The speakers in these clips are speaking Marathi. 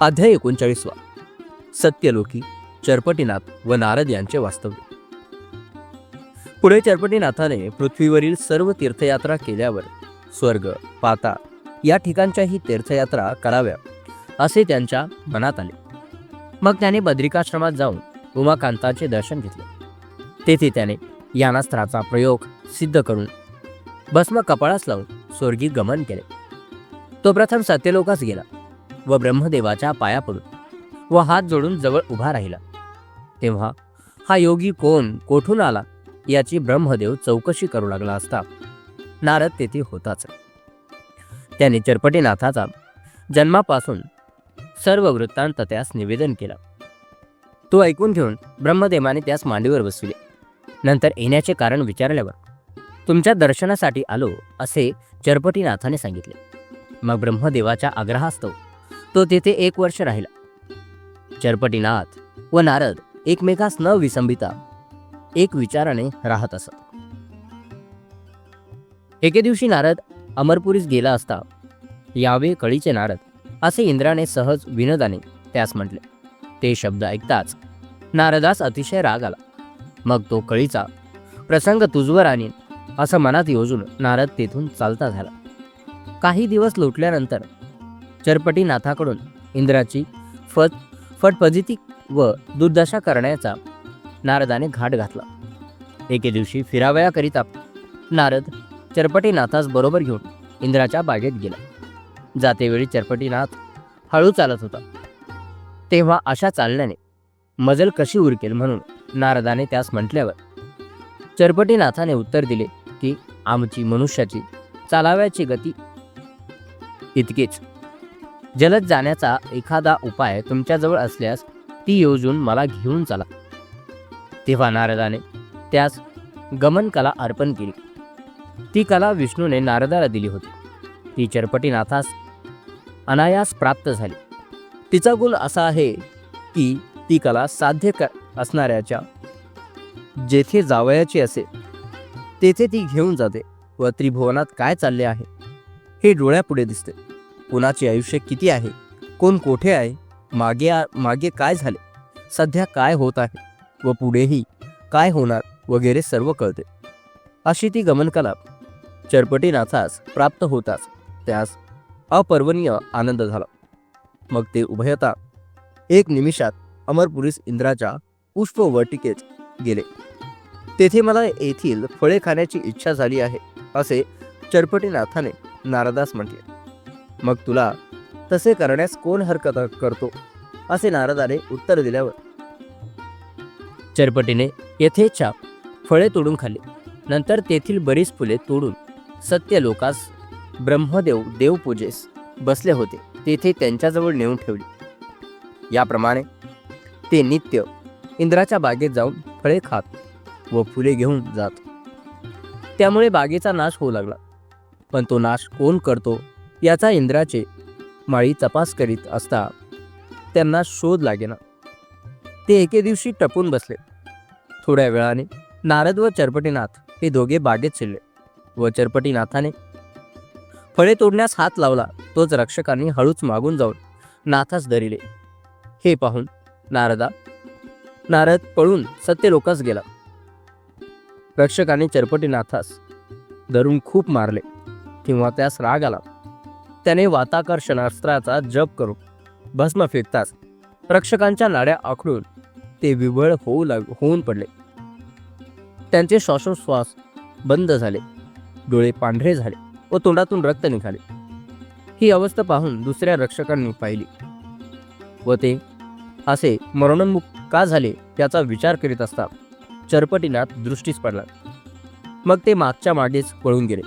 अध्याय एकोणचाळीसवा. सत्यलोकी चरपटीनाथ व नारद यांचे वास्तव्य. पुढे चरपटीनाथाने पृथ्वीवरील सर्व तीर्थयात्रा केल्यावर स्वर्ग पाता या ठिकाणच्याही तीर्थयात्रा कराव्या असे त्यांच्या मनात आले. मग त्याने बद्रिकाश्रमात जाऊन उमाकांताचे दर्शन घेतले. तेथे त्याने यानास्त्राचा प्रयोग सिद्ध करून भस्म कपाळास लावून स्वर्गी गमन केले. तो प्रथम सत्यलोकास गेला. व ब्रह्मदेवाच्या पाया पडून व हात जोडून जवळ उभा राहिला. तेव्हा हा योगी कोण? कोठून आला? याची ब्रह्मदेव चौकशी करू लागला असता. नारद तेथे होताच. त्याने चरपटीनाथाचा जन्मापासून सर्व वृत्तांत त्यास निवेदन केला. तो ऐकून घेऊन ब्रह्मदेवाने त्यास मांडीवर बसविले. नंतर येण्याचे कारण विचारल्यावर तुमच्या दर्शनासाठी आलो असे चरपटीनाथाने सांगितले. मग ब्रह्मदेवाच्या आग्रहास्तव तो तेथे एक वर्ष राहिला. चरपटीनाथ व नारद एकमेकास न विसंबिता एक विचाराने राहत असत. एके दिवशी नारद अमरपुरीस गेला असता यावे कळीचे नारद असे इंद्राने सहज विनोदाने त्यास म्हटले. ते शब्द ऐकताच नारदास अतिशय राग आला. मग तो कळीचा प्रसंग तुझवर आणीन असं मनात योजून नारद तेथून चालता झाला. काही दिवस लोटल्यानंतर चरपटीनाथाकडून इंद्राची फत फटफजिती व दुर्दशा करण्याचा नारदाने घाट घातला. एके दिवशी फिरावयाकरिता नारद चरपटीनाथास बरोबर घेऊन इंद्राच्या बागेत गेला. जातेवेळी चरपटीनाथ हळू चालत होता. तेव्हा अशा चालण्याने मजल कशी उरकेल म्हणून नारदाने त्यास म्हटल्यावर चरपटीनाथाने उत्तर दिले की आमची मनुष्याची चालाव्याची गती इतकीच. जलद जाण्याचा एखादा उपाय तुमच्याजवळ असल्यास ती योजून मला घेऊन चला. तेव्हा नारदाने त्यास गमन कला अर्पण केली. ती कला विष्णूने नारदाला दिली होती. ती चरपटीनाथास अनायास प्राप्त झाली. तिचा गुण असा आहे की ती कला साध्य क असणाऱ्याच्या जेथे जावयाची असे तेथे ती घेऊन जाते व त्रिभुवनात काय चालले आहे हे डोळ्यापुढे दिसते. कुणाचे आयुष्य किती आहे? कोण कोठे आहे? मागे मागे काय झाले? सध्या काय होत आहे? व पुढेही काय होणार? वगैरे सर्व कळते. अशी ती गमनकला चरपटीनाथास प्राप्त होताच. त्यास अपर्वणीय आनंद झाला. मग ते उभयता एक निमिषात अमरपुरीस इंद्राच्या पुष्पवटिकेत गेले. तेथे मला येथील फळे खाण्याची इच्छा झाली आहे असे चरपटीनाथाने नारदास म्हटले. मग तुला तसे करण्यास कोण हरकत करतो? असे नारदाने उत्तर दिल्यावर. चरपटीने यथेच्छा फळे तोडून खाल्ली. नंतर तेथील बरीच फुले तोडून सत्य लोकास ब्रह्मदेव देवपूजेस बसले होते. तेथे त्यांच्याजवळ नेऊन ठेवली. याप्रमाणे ते नित्य इंद्राच्या बागेत जाऊन फळे खात व फुले घेऊन जात. त्यामुळे बागेचा नाश होऊ लागला. पण तो नाश कोण करतो? याचा इंद्राचे माळी तपास करीत असता त्यांना शोध लागेना. ते एके दिवशी टपून बसले. थोड्या वेळाने नारद व चरपटीनाथ हे दोघे बागेत शिरले व चरपटीनाथाने फळे तोडण्यास हात लावला. तोच रक्षकांनी हळूच मागून जाऊन नाथास धरिले. हे पाहून नारदा नारद पळून सत्यलोकास गेला. रक्षकाने चरपटीनाथास धरून खूप मारले. तेव्हा त्यास राग आला. त्याने वाताकर्षणास्त्राचा जप करून भस्म फेकताच रक्षकांच्या नाड्या आखडून ते विवळ होऊ लाग होऊन पडले. त्यांचे श्वासोश्वास बंद झाले. डोळे पांढरे झाले व तोंडातून रक्त निघाले. ही अवस्था पाहून दुसऱ्या रक्षकांनी पाहिली. व ते असे मरणोन्मुख का झाले याचा विचार करीत असता चरपटीनाथ दृष्टीस पडला. मग ते मागच्या मागेच पळून गेले.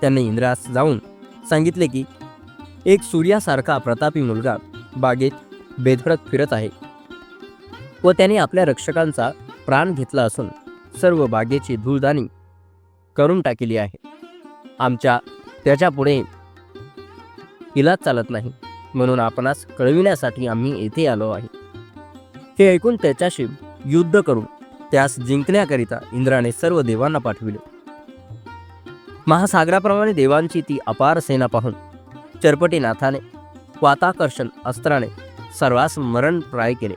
त्यांनी इंद्रास जाऊन सांगितले की एक सूर्यासारखा प्रतापी मुलगा बागेत बेधडक फिरत आहे व त्याने आपल्या रक्षकांचा प्राण घेतला असून सर्व बागेची धूळदाणी करून टाकली आहे. आमच्या त्याच्यापुढे इलाज चालत नाही म्हणून आपणास कळविण्यासाठी आम्ही येथे आलो आहे. हे ऐकून त्याच्याशी युद्ध करून त्यास जिंकण्याकरिता इंद्राने सर्व देवांना पाठविले. महासागराप्रमाणे देवांची ती अपार सेना पाहून चरपटीनाथाने वाताकर्षण अस्त्राने सर्वास मरणप्राय केले.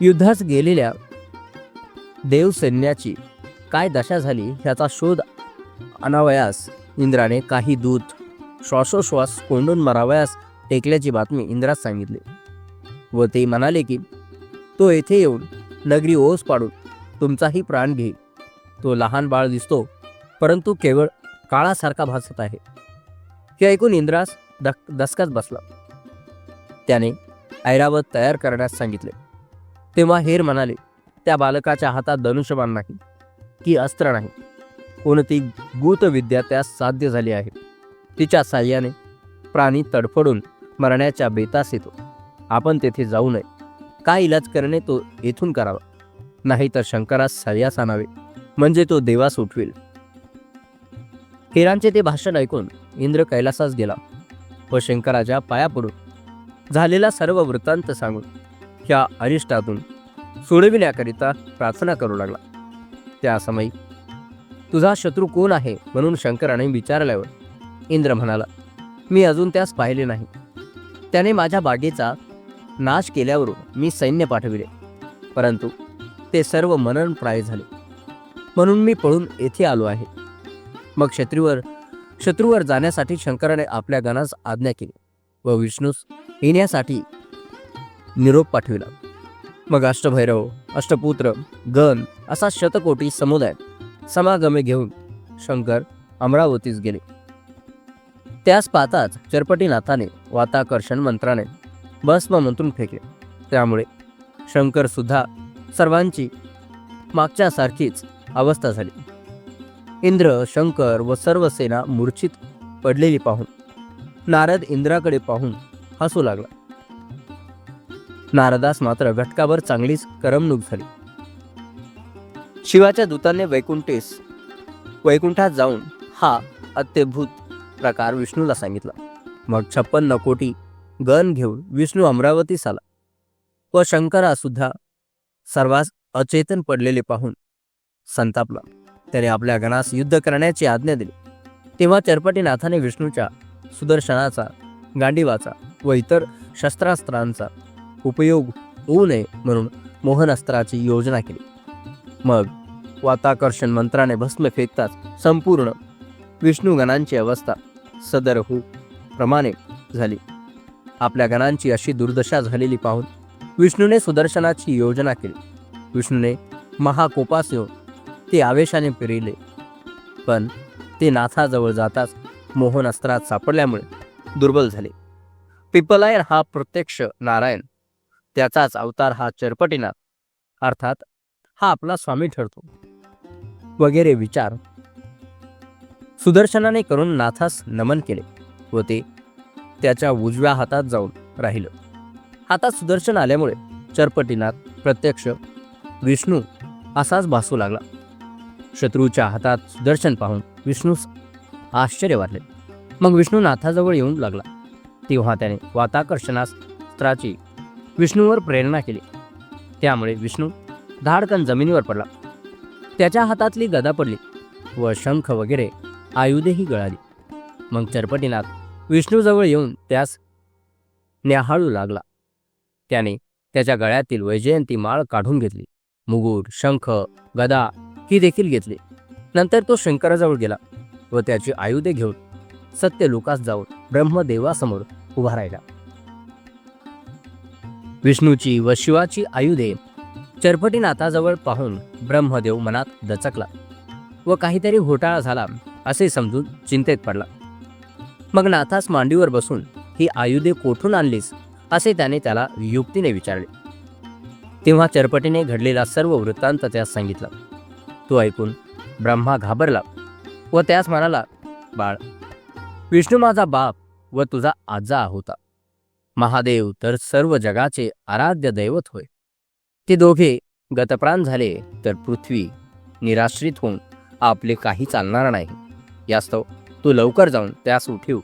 युद्धास गेलेल्या देवसैन्याची काय दशा झाली ह्याचा शोध अनावयास इंद्राने काही दूत श्वासोश्वास कोंडून मरावयास टेकल्याची बातमी इंद्रास सांगितली व ते म्हणाले की तो येथे येऊन नगरी ओस पाडून तुमचाही प्राण घेईल. तो लहान बाळ दिसतो परंतु केवळ काळासारखा भासत आहे. हे ऐकून इंद्रास दक दसकाच बसला. त्याने ऐरावत तयार करण्यास सांगितले. तेव्हा हेर म्हणाले त्या बालकाच्या हातात धनुष्यबाण नाही की अस्त्र नाही. कोणती गुतविद्या त्यास साध्य झाली आहे. तिच्या साह्याने प्राणी तडफडून मरण्याच्या बेतास येतो. आपण तेथे जाऊ नये. काय इलाज करणे तो येथून करावा. नाहीतर शंकरास सर्यास आणावे. म्हणजे तो देवास उठवेल. हेरांचे ते भाषण ऐकून इंद्र कैलासास गेला. व शंकराच्या पाया पडून झालेला सर्व वृत्तांत सांगून ह्या अरिष्टातून सोडविण्याकरिता प्रार्थना करू लागला. त्या समयी तुझा शत्रू कोण आहे? म्हणून शंकराने विचारल्यावर इंद्र म्हणाला मी अजून त्यास पाहिले नाही. त्याने माझ्या बागेचा नाश केल्यावरून मी सैन्य पाठविले परंतु ते सर्व मननप्राय झाले. म्हणून मी पळून येथे आलो आहे. मग शत्रूवर शत्रूवर जाण्यासाठी शंकराने आपल्या गणास आज्ञा केली व विष्णूस येण्यासाठी निरोप पाठविला. मग अष्टभैरव अष्टपुत्र गण असा शतकोटी समुदाय समागमे घेऊन शंकर अमरावतीस गेले. त्यास पाहताच चरपटीनाथाने वाताकर्षण मंत्राने भस्म मंत्रून फेकले. त्यामुळे शंकरसुद्धा सर्वांची मागच्यासारखीच अवस्था झाली. इंद्र शंकर व सर्व सेना मूर्छित पडलेली पाहून नारद इंद्राकडे पाहून हसू लागला. नारदास मात्र घटकाभर चांगलीच करमणूक झाली. शिवाच्या दूताने वैकुंठेस वैकुंठात जाऊन हा अत्यभूत प्रकार विष्णूला सांगितला. मग छप्पन्न कोटी गण घेऊन विष्णू अमरावतीस आला व शंकरा सुद्धा सर्वांस अचेतन पडलेले पाहून संतापला. त्याने आपल्या गणास युद्ध करण्याची आज्ञा दिली. तेव्हा चरपटीनाथाने विष्णूच्या सुदर्शनाचा गांडीवाचा व इतर शस्त्रास्त्रांचा उपयोग होऊ नये म्हणून मोहनास्त्राची योजना केली. मग वाताकर्षण मंत्राने भस्म फेकताच संपूर्ण विष्णूगणांची अवस्था सदर हो प्रमाणे झाली. आपल्या गणांची अशी दुर्दशा झालेली पाहून विष्णूने सुदर्शनाची योजना केली. विष्णूने महाकोपास येऊन ते आवेशाने फिरिले पण ते नाथाजवळ जाताच मोहन अस्त्रात सापडल्यामुळे दुर्बल झाले. पिपलायन हा प्रत्यक्ष नारायण. त्याचाच अवतार हा चरपटीनाथ. अर्थात हा आपला स्वामी ठरतो. वगैरे विचार सुदर्शनाने करून नाथास नमन केले व ते त्याच्या उजव्या हातात जाऊन राहिलं. हातात सुदर्शन आल्यामुळे चरपटीनाथ प्रत्यक्ष विष्णू असाच भासू लागला. शत्रूच्या हातात सुदर्शन पाहून विष्णूस आश्चर्य वाटले. मग विष्णू नाथाजवळ येऊन लागला. तेव्हा त्याने वाताकर्षणास्त्राची विष्णूवर प्रेरणा केली. त्यामुळे विष्णू धाडकन जमिनीवर पडला. त्याच्या हातातली गदा पडली व शंख वगैरे आयुधेही गळाली. मग चरपटीनाथ विष्णूजवळ येऊन त्यास न्याहाळू लागला. त्याने त्याच्या गळ्यातील वैजयंती माळ काढून घेतली. मुगूर शंख गदा ही देखील घेतली. नंतर तो शंकराजवळ गेला व त्याची आयुधे घेऊन सत्य लोकास जाऊन ब्रह्मदेवासमोर उभा राहिला. विष्णूची व शिवाची आयुधे चरपटीनाथाजवळ पाहून ब्रह्मदेव मनात दचकला व काहीतरी घोटाळा झाला असे समजून चिंतेत पडला. मग नाथास मांडीवर बसून ही आयुधे कोठून आणलीस? असे त्याने त्याला युक्तीने विचारले. तेव्हा चरपटीने घडलेला सर्व वृत्तांत त्यास सांगितला. तो ऐकून ब्रह्मा घाबरला व त्यास म्हणाला बाळ विष्णू माझा बाप व तुझा आजा होता. महादेव तर सर्व जगाचे आराध्य दैवत होय. ते दोघे गतप्राण झाले तर पृथ्वी निराश्रित होऊन आपले काही चालणार नाही. यास्तव तू लवकर जाऊन त्यास उठीव.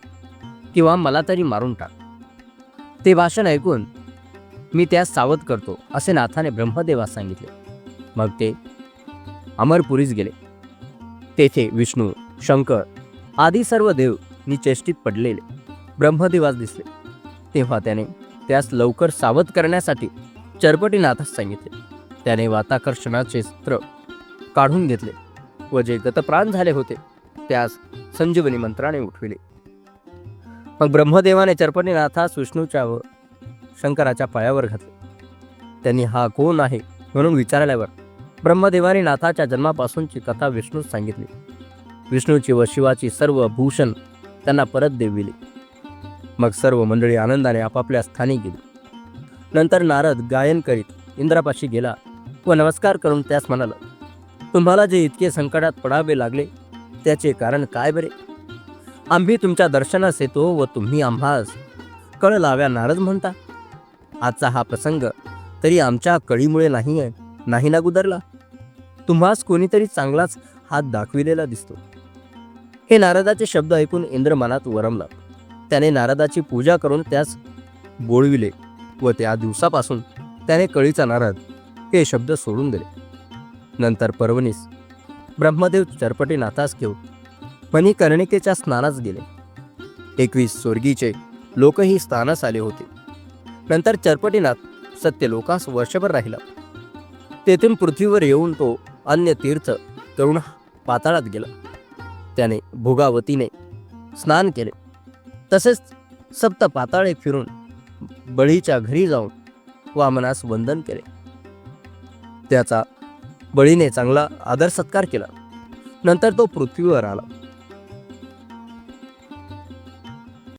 किंवा मला तरी मारून टाक. ते भाषण ऐकून मी त्यास सावध करतो असे नाथाने ब्रह्मदेवास सांगितले. मग ते अमरपुरीस गेले. तेथे विष्णू शंकर आदी सर्व देव निचेष्टीत पडलेले. ब्रह्मदेवास दिसले. तेव्हा त्याने त्यास लवकर सावध करण्यासाठी चरपटीनाथास सांगितले. त्याने वाताकर्षणाचे स्त्र काढून घेतले व जे गतप्राण झाले होते त्यास संजीवनी मंत्राने उठविले. मग ब्रह्मदेवाने चरपटीनाथास विष्णूच्या व शंकराच्या पायावर घातले. त्यांनी हा कोण आहे? म्हणून विचारल्यावर ब्रह्मदेवाने नाथाच्या जन्मापासूनची कथा विष्णूस सांगितली. विष्णूची व शिवाची सर्व भूषण त्यांना परत देविले. मग सर्व मंडळी आनंदाने आपापल्या स्थानी गेली. नंतर नारद गायन करीत इंद्रापाशी गेला व नमस्कार करून त्यास म्हणाला तुम्हाला जे इतके संकटात पडावे लागले त्याचे कारण काय बरे? आम्ही तुमच्या दर्शनास येतो व तुम्ही आम्हास कळ लाव्या नारद म्हणता. आजचा हा प्रसंग तरी आमच्या कळीमुळे नाही आहे नाही ना गुदरला. तुम्हास कोणीतरी चांगलाच हात दाखविलेला दिसतो. हे नारदाचे शब्द ऐकून इंद्र मनात वरमला. त्याने नारदाची पूजा करून त्यास बोळविले व त्या दिवसापासून त्याने कळीचा नारद हे शब्द सोडून दिले. नंतर पर्वणीस ब्रह्मदेव चरपटीनाथास घेऊन मणिकर्णिकेच्या स्नानास गेले. एकवीस स्वर्गीचे लोकही स्थानास आले होते. नंतर चरपटीनाथ सत्यलोकास वर्षभर राहिला. तेथून पृथ्वीवर येऊन तो अन्य तीर्थ करून पाताळात गेला. त्याने भोगावतीने स्नान केले. तसेच सप्त पाताळे फिरून बळीच्या घरी जाऊन वामनास वंदन केले. त्याचा बळीने चांगला आदर सत्कार केला. नंतर तो पृथ्वीवर आला.